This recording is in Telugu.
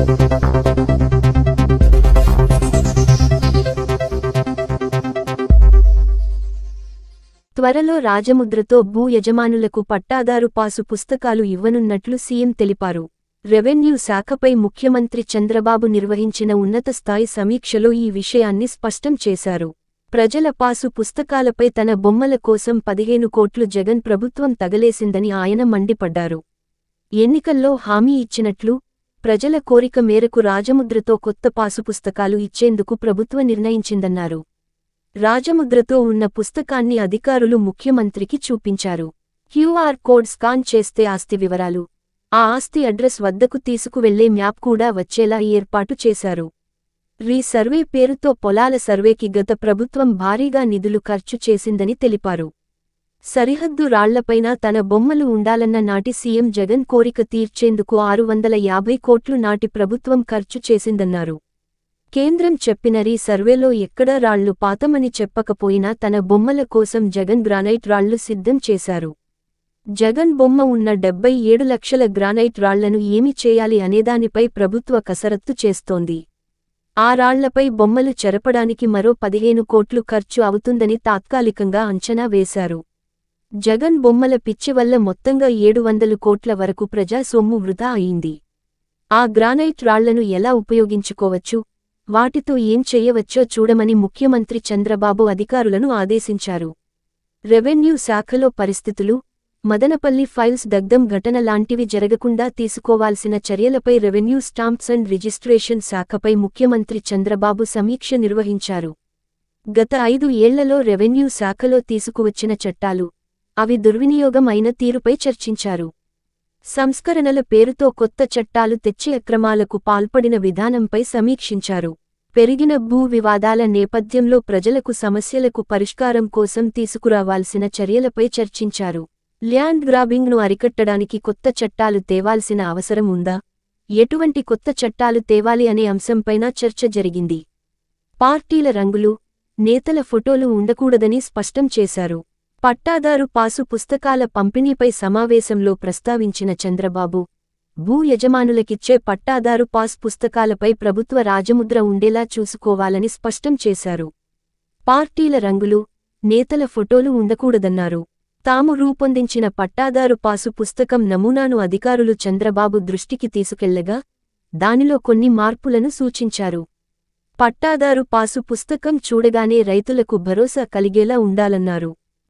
త్వరలో రాజముద్రతో భూ యజమానులకు పట్టాదారు పాసు పుస్తకాలు ఇవ్వనున్నట్లు సీఎం తెలిపారు. రెవెన్యూ శాఖపై ముఖ్యమంత్రి చంద్రబాబు నిర్వహించిన ఉన్నత స్థాయి సమీక్షలో ఈ విషయాన్ని స్పష్టం చేశారు. ప్రజల పాసు పుస్తకాలపై తన బొమ్మల కోసం పదిహేను కోట్లు జగన్ ప్రభుత్వం తగలేసిందని ఆయన మండిపడ్డారు. ఎన్నికల్లో హామీ ఇచ్చినట్లు ప్రజల కోరిక మేరకు రాజముద్రతో కొత్త పాసు పుస్తకాలు ఇచ్చేందుకు ప్రభుత్వ నిర్ణయించిందన్నారు. రాజముద్రతో ఉన్న పుస్తకాన్ని అధికారులు ముఖ్యమంత్రికి చూపించారు. క్యూఆర్ కోడ్ స్కాన్ చేస్తే ఆస్తి వివరాలు. ఆ ఆస్తి అడ్రస్ వద్దకు తీసుకువెళ్ళే మ్యాప్ కూడా వచ్చేలా ఏర్పాటు చేశారు. రీ సర్వే పేరుతో పొలాల సర్వేకి గత ప్రభుత్వం భారీగా నిధులు ఖర్చు చేసిందని తెలిపారు. సరిహద్దు రాళ్ళపైన తన బొమ్మలు ఉండాలన్న నాటి సీఎం జగన్ కోరిక తీర్చేందుకు ఆరు వందల యాభై కోట్లు నాటి ప్రభుత్వం ఖర్చు చేసిందన్నారు. కేంద్రం చెప్పిన రీ సర్వేలో ఎక్కడా రాళ్ళు పాతమని చెప్పకపోయినా తన బొమ్మల కోసం జగన్ గ్రానైట్ రాళ్ళు సిద్ధం చేశారు. జగన్ బొమ్మ ఉన్న డెబ్బై ఏడు లక్షల గ్రానైట్ రాళ్ళను ఏమి చేయాలి అనేదానిపై ప్రభుత్వ కసరత్తు చేస్తోంది. ఆ రాళ్ళపై బొమ్మలు చెరపడానికి మరో పదిహేను కోట్లు ఖర్చు అవుతుందని తాత్కాలికంగా అంచనా వేశారు. జగన్ బొమ్మల పిచ్చి వల్ల మొత్తంగా ఏడు వందలు కోట్ల వరకు ప్రజా సొమ్ము వృధా అయింది. ఆ గ్రానైట్ రాళ్ళను ఎలా ఉపయోగించుకోవచ్చు? వాటితో ఏం చెయ్యవచ్చో చూడమని ముఖ్యమంత్రి చంద్రబాబు అధికారులను ఆదేశించారు. రెవెన్యూ శాఖలో పరిస్థితులు మదనపల్లి ఫైల్స్ దగ్ధం ఘటన లాంటివి జరగకుండా తీసుకోవాల్సిన చర్యలపై రెవెన్యూ స్టాంప్స్ అండ్ రిజిస్ట్రేషన్ శాఖపై ముఖ్యమంత్రి చంద్రబాబు సమీక్ష నిర్వహించారు. గత ఐదు ఏళ్ళలో రెవెన్యూ శాఖలో తీసుకువచ్చిన చట్టాలు అవి దుర్వినియోగం అయిన తీరుపై చర్చించారు. సంస్కరణల పేరుతో కొత్త చట్టాలు తెచ్చి అక్రమాలకు పాల్పడిన విధానంపై సమీక్షించారు. పెరిగిన భూ వివాదాల నేపథ్యంలో ప్రజలకు సమస్యలకు పరిష్కారం కోసం తీసుకురావాల్సిన చర్యలపై చర్చించారు. ల్యాండ్ గ్రాబింగ్ను అరికట్టడానికి కొత్త చట్టాలు తేవాల్సిన అవసరం ఉందా? ఎటువంటి కొత్త చట్టాలు తేవాలి అనే అంశంపైన చర్చ జరిగింది. పార్టీల రంగులు నేతల ఫోటోలు ఉండకూడదని స్పష్టం చేశారు. పట్టాదారు పాసు పుస్తకాల పంపిణీపై సమావేశంలో ప్రస్తావించిన చంద్రబాబు భూ యజమానులకిచ్చే పట్టాదారు పాస్ పుస్తకాలపై ప్రభుత్వ రాజముద్ర ఉండేలా చూసుకోవాలని స్పష్టం చేశారు. పార్టీల రంగులు నేతల ఫోటోలు ఉండకూడదన్నారు. తాము రూపొందించిన పట్టాదారు పాసు పుస్తకం నమూనాను అధికారులు చంద్రబాబు దృష్టికి తీసుకెళ్ళగా దానిలో కొన్ని మార్పులను సూచించారు. పట్టాదారు పాసు పుస్తకం చూడగానే రైతులకు భరోసా కలిగేలా ఉండాలన్నారు.